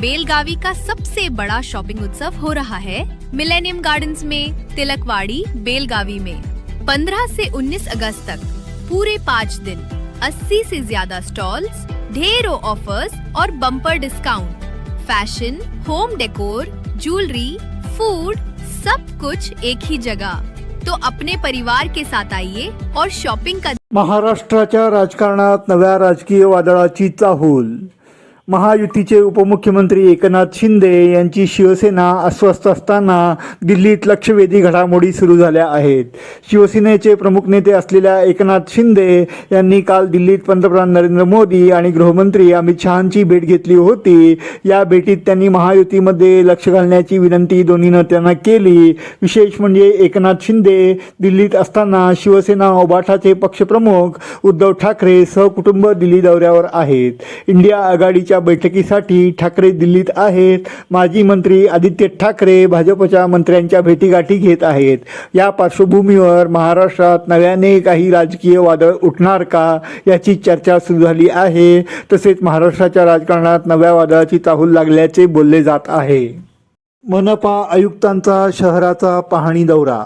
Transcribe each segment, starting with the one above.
बेलगावी का सबसे बड़ा शॉपिंग उत्सव हो रहा है मिलेनियम गार्डन्स में, तिलकवाड़ी, बेलगावी में। 15 से 19 अगस्त तक, पूरे पाँच दिन 80 से ज़्यादा स्टॉल्स, ढेरों ऑफर्स और bumper discount. Fashion, home decor, jewellery, food, सब कुछ एक ही जगह। तो अपने परिवार के साथ आइए और शॉपिंग का नव्या राजकीय वादळाची चाहूल। महायुतीचे उपमुख्यमंत्री एकनाथ शिंदे यांची शिवसेना अस्वस्थ असताना दिल्लीत लक्षवेधी घडामोडी सुरू झाल्या आहेत. शिवसेनेचे प्रमुख नेते असलेल्या एकनाथ शिंदे यांनी काल दिल्लीत पंतप्रधान नरेंद्र मोदी आणि गृहमंत्री अमित शहांची भेट घेतली होती. या भेटीत त्यांनी महायुतीमध्ये लक्ष घालण्याची विनंती दोन्हीनं त्यांना केली. विशेष म्हणजे एकनाथ शिंदे दिल्लीत असताना शिवसेना ओबाठाचे पक्षप्रमुख उद्धव ठाकरे सहकुटुंब दिल्ली दौऱ्यावर आहेत. इंडिया आघाडीच्या बैठकीसाठी ठाकरे दिल्लीत आहेत. माजी मंत्री आदित्य ठाकरे भाजपच्या मंत्र्यांच्या भेटीगाठी घेत आहेत. या पार्श्वभूमीवर महाराष्ट्रात नव्याने काही राजकीय वादळ उठणार का याची चर्चा सुरू झाली आहे. तसेच महाराष्ट्राच्या राजकारणात नव्या वादळाची चाहूल लागल्याचे बोलले जात आहे. मनपा आयुक्तांचा शहराचा पाहणी दौरा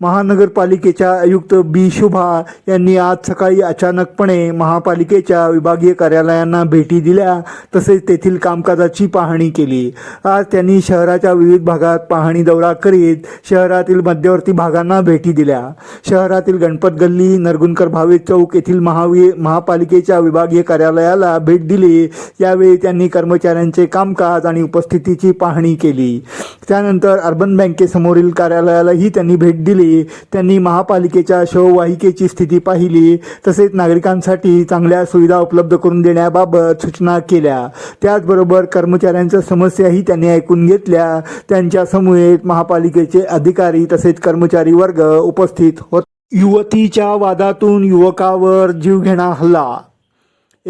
महानगरपालिकेच्या आयुक्त बी. शुभा यांनी आज सकाळी अचानकपणे महापालिकेच्या विभागीय कार्यालयांना भेटी दिल्या तसेच तेथील कामकाजाची पाहणी केली. आज त्यांनी शहराच्या विविध भागात पाहणी दौरा करीत शहरातील मध्यवर्ती भागांना भेटी दिल्या. शहरातील गणपत गल्ली नरगुणकर भावे चौक येथील महावी महापालिकेच्या विभागीय कार्यालयाला भेट दिली. यावेळी त्यांनी कर्मचाऱ्यांचे कामकाज आणि उपस्थितीची पाहणी केली. त्यानंतर अर्बन बँकेसमोरील कार्यालयालाही त्यांनी भेट दिली. त्यांनी महापालिकेच्या शववाहिकेची स्थिती पाहिली. तसेच नागरिकांसाठी चांगल्या सुविधा उपलब्ध करून देण्याबाबत सूचना केल्या. त्याचबरोबर कर्मचाऱ्यांच्या समस्याही त्यांनी ऐकून घेतल्या. त्यांच्या समूहेत महापालिकेचे अधिकारी तसेच कर्मचारी वर्ग उपस्थित होत युवतीच्या वादातून युवकावर जीवघेणा हल्ला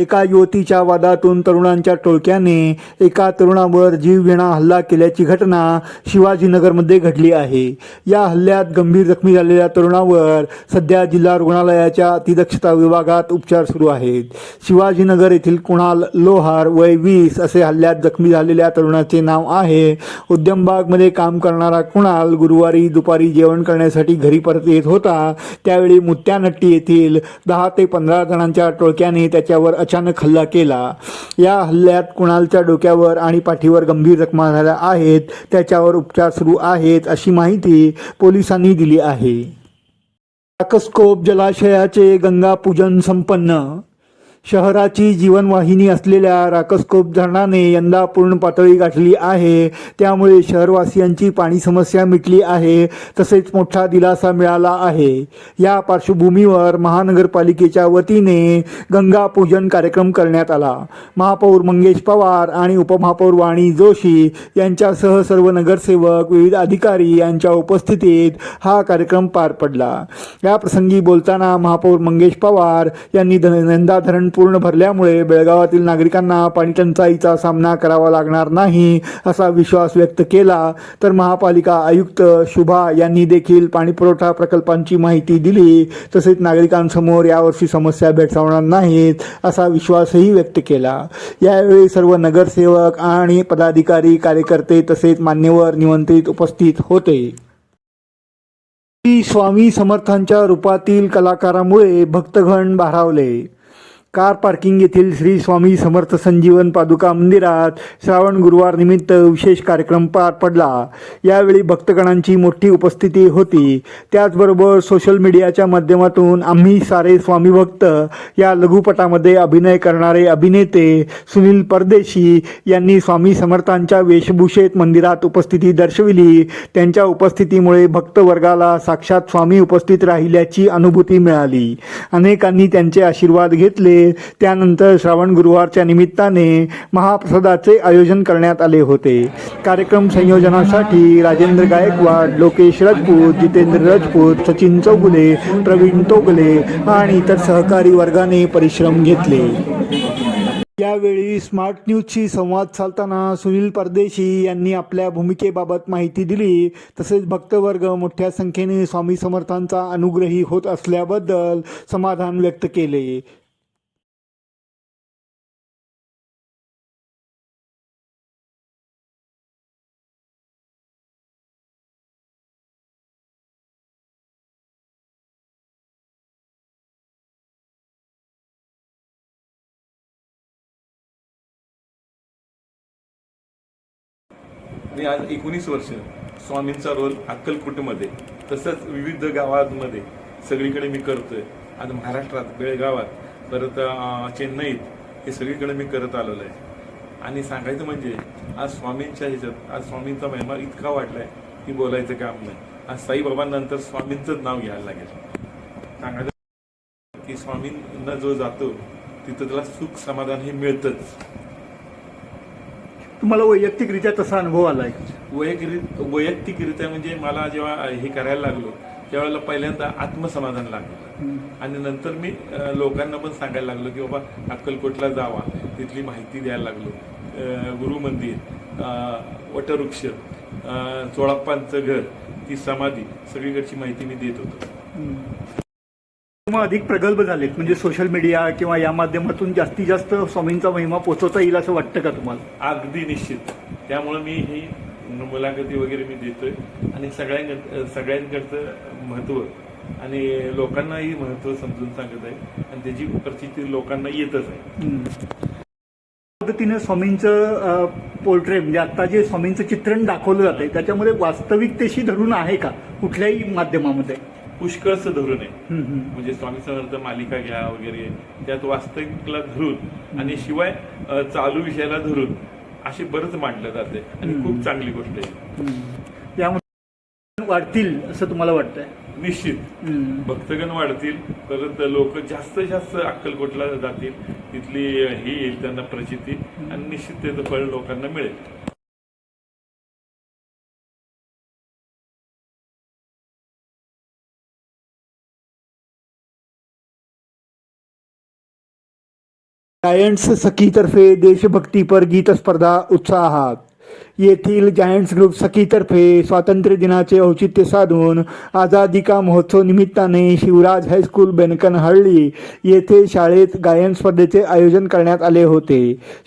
एका युवतीच्या वादातून तरुणांच्या टोळक्याने एका तरुणावर जीवघेणा हल्ला केल्याची घटना शिवाजीनगरमध्ये घडली आहे. या हल्ल्यात गंभीर जखमी झालेल्या तरुणावर सध्या जिल्हा रुग्णालयाच्या अतिदक्षता विभागात उपचार सुरू आहेत. शिवाजीनगर येथील कुणाल लोहार वय वीस असे हल्ल्यात जखमी झालेल्या तरुणाचे नाव आहे. उद्यमबागमध्ये काम करणारा कुणाल गुरुवारी दुपारी जेवण करण्यासाठी घरी परत येत होता. त्यावेळी मुत्यानट्टी येथील दहा ते पंधरा जणांच्या टोळक्याने त्याच्यावर अचानक हल्ला केला. या हल्ल्यात कुणालच्या डोक्यावर आणि पाठीवर गंभीर जखमा झाल्या आहेत त्याच्यावर उपचार सुरू आहेत अशी माहिती पोलिसांनी दिली आहे. काकस्कोप जलाशयाचे गंगा पूजन संपन्न शहराची जीवनवाहिनी असलेल्या राकस्कोप धरणाने यंदा पूर्ण पातळी गाठली आहे. त्यामुळे शहरवासियांची पाणी समस्या मिटली आहे. तसेच मोठा दिलासा मिळाला आहे. या पार्श्वभूमीवर महानगरपालिकेच्या वतीने गंगा पूजन कार्यक्रम करण्यात आला. महापौर मंगेश पवार आणि उपमहापौर वाणी जोशी यांच्यासह सर्व नगरसेवक विविध अधिकारी यांच्या उपस्थितीत हा कार्यक्रम पार पडला. या प्रसंगी बोलताना महापौर मंगेश पवार यांनी धनंदा धरण पूर्ण भरल्यामुळे बेळगावातील नागरिकांना पाणीटंचाईचा सामना करावा लागणार नाही असा विश्वास व्यक्त केला तर महापालिका आयुक्त शुभा यांनी देखील पाणीपुरवठा प्रकल्पांची माहिती दिली तसेच नागरिकांसमोर यावर्षी समस्या भेडसावणार नाहीत असा विश्वासही व्यक्त केला. यावेळी सर्व नगरसेवक आणि पदाधिकारी कार्यकर्ते तसेच मान्यवर निमंत्रित उपस्थित होते. स्वामी समर्थांच्या रूपातील कलाकारामुळे भक्तगण भारावले. कार पार्किंग येथील श्री स्वामी समर्थ संजीवन पादुका मंदिरात श्रावण गुरुवार निमित्त विशेष कार्यक्रम पार पडला. यावेळी भक्तगणांची मोठी उपस्थिती होती. त्याचबरोबर सोशल मीडियाच्या माध्यमातून आम्ही सारे स्वामी भक्त या लघुपटामध्ये अभिनय करणारे अभिनेते सुनील परदेशी यांनी स्वामी समर्थांच्या वेशभूषेत मंदिरात उपस्थिती दर्शविली. त्यांच्या उपस्थितीमुळे भक्तवर्गाला साक्षात स्वामी उपस्थित राहिल्याची अनुभूती मिळाली. अनेकांनी त्यांचे आशीर्वाद घेतले. त्यानंतर श्रावण गुरुवारच्या निमित्ताने महाप्रसादाचे आयोजन करण्यात आले होते. कार्यक्रम संयोजनासाठी राजेंद्र गायकवाड लोकेश राजपूत जितेंद्र राजपूत सचिन चौगुले प्रवीण तोगले आणि इतर सहकारी वर्गाने परिश्रम घेतले. यावेळी स्मार्ट न्यूजशी संवाद साधताना सुनील परदेशी यांनी आपल्या भूमिकेबाबत माहिती दिली. तसेच भक्तवर्ग मोठ्या संख्येने स्वामी समर्थांचा अनुग्रही होत असल्याबद्दल समाधान व्यक्त केले. मी आज एकोणीस वर्ष स्वामींचा रोल अक्कलकोटमध्ये तसंच विविध गावांमध्ये सगळीकडे मी करतोय. आज महाराष्ट्रात बेळगावात परत चेन्नईत हे सगळीकडे मी करत आलेलो आहे. आणि सांगायचं म्हणजे आज स्वामींच्या ह्याच्यात आज स्वामींचा महिमा इतका वाढलाय की बोलायचं काम नाही. आज साईबाबांनंतर स्वामींचंच नाव घ्यायला लागेल. सांगायचं की स्वामींना जो जातो तिथं त्याला सुख समाधान हे मिळतंच. तुम्हाला वैयक्तिकरित्या तसा अनुभव आलाय? वैयक्तिक वैयक्तिकरित्या म्हणजे मला जेव्हा हे करायला लागलो त्यावेळेला पहिल्यांदा आत्मसमाधान लागलं. आणि नंतर मी अ, लोकांना पण सांगायला लागलो की बाबा अक्कलकोटला जावा तिथली माहिती द्यायला लागलो. अ, गुरु मंदिर अ, वटवृक्ष अ, चोळाप्पांचं घर ती समाधी सगळीकडची माहिती मी देत होतो. मग अधिक प्रगल्भ झालेत म्हणजे सोशल मीडिया किंवा या माध्यमातून जास्तीत जास्त स्वामींचा महिमा पोचवता येईल असं वाटतं का तुम्हाला? अगदी निश्चित. त्यामुळं मी ही मुलाखती वगैरे मी देतोय. आणि सगळ्यां सगळ्यांकडचं महत्त्व आणि लोकांनाही महत्त्व समजून सांगत आहे. आणि त्याची प्रचिती लोकांना येतच आहे. पद्धतीने स्वामींचं पोर्ट्रे म्हणजे आता जे स्वामींचं चित्रण दाखवलं जातंय त्याच्यामध्ये वास्तविकतेशी धरून आहे का कुठल्याही माध्यमामध्ये? पुष्कळचं धरून आहे. म्हणजे स्वामी समर्थ मालिका घ्या वगैरे त्यात वास्तविकला धरून आणि शिवाय चालू विषयाला धरून असे बरंच मांडलं जाते आणि खूप चांगली गोष्ट आहे. यामध्ये वाढतील असं तुम्हाला वाटतंय? निश्चित. भक्तगण वाढतील परत लोक जास्त जास्त अक्कलकोटला जातील तिथली ही येईल त्यांना प्रचिती आणि निश्चित त्याचं फळ लोकांना मिळेल. जायंट्स सखीतर्फे देशभक्तीपर गीत स्पर्धा उत्साहात येथील जायंट्स ग्रुप सखीतर्फे स्वातंत्र्य दिनाचे औचित्य साधून आझादी का महोत्सव निमित्ताने शिवराज हायस्कूल बेनकन हळ्ळी येथे शाळेत गायन स्पर्धेचे आयोजन करण्यात आले होते.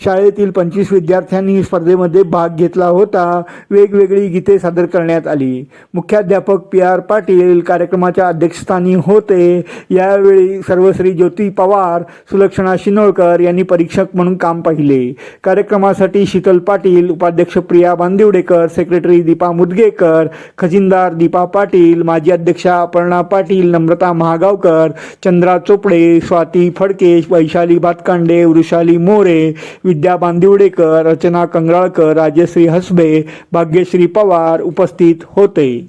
शाळेतील पंचवीस विद्यार्थ्यांनी स्पर्धेमध्ये भाग घेतला होता. वेगवेगळी गीते सादर करण्यात आली. मुख्याध्यापक पी आर पाटील कार्यक्रमाच्या अध्यक्षस्थानी होते. यावेळी सर्वश्री ज्योती पवार सुलक्षणा शिनोळकर यांनी परीक्षक म्हणून काम पाहिले. कार्यक्रमासाठी शीतल पाटील उपाध्यक्ष प्रिया बांदिवडेकर सेक्रेटरी दीपा मुदगेकर खजिनदार दीपा पाटील माजी अध्यक्षा अपर्णा पाटील नम्रता महागावकर चंद्रा चोपडे स्वाती फडकेश वैशाली भातकांडे वृषाली मोरे विद्या बांदिवडेकर रचना कंगराळकर राजश्री हसबे भाग्यश्री पवार उपस्थित होते.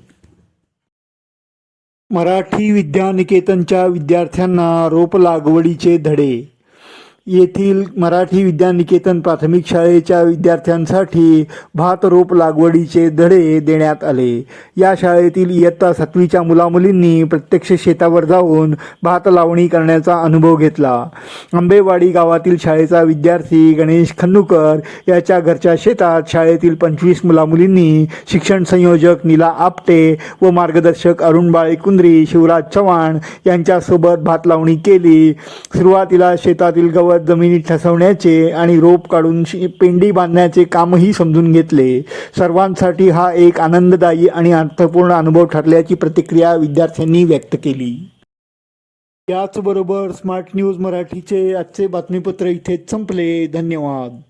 मराठी विद्यानिकेतनच्या विद्यार्थ्यांना रोप लागवडीचे धडे येथील मराठी विद्यानिकेतन प्राथमिक शाळेच्या विद्यार्थ्यांसाठी भात रोप लागवडीचे धडे देण्यात आले. या शाळेतील इयत्ता सातवीच्या मुलामुलींनी प्रत्यक्ष शेतावर जाऊन भात लावणी करण्याचा अनुभव घेतला. आंबेवाडी गावातील शाळेचा विद्यार्थी गणेश खन्नुकर याच्या घरच्या शेतात शाळेतील पंचवीस मुलामुलींनी शिक्षण संयोजक नीला आपटे व मार्गदर्शक अरुण बाळेकुंद्री शिवराज चव्हाण यांच्यासोबत भात लावणी केली. सुरुवातीला शेतातील गवत जमिनीत ठसवण्याचे आणि रोप काढून पेंडी बांधण्याचे कामही समजून घेतले. सर्वांसाठी हा एक आनंददायी आणि अर्थपूर्ण अनुभव ठरल्याची प्रतिक्रिया विद्यार्थ्यांनी व्यक्त केली. याचबरोबर स्मार्ट न्यूज मराठीचे आजचे बातमीपत्र इथेच संपले. धन्यवाद.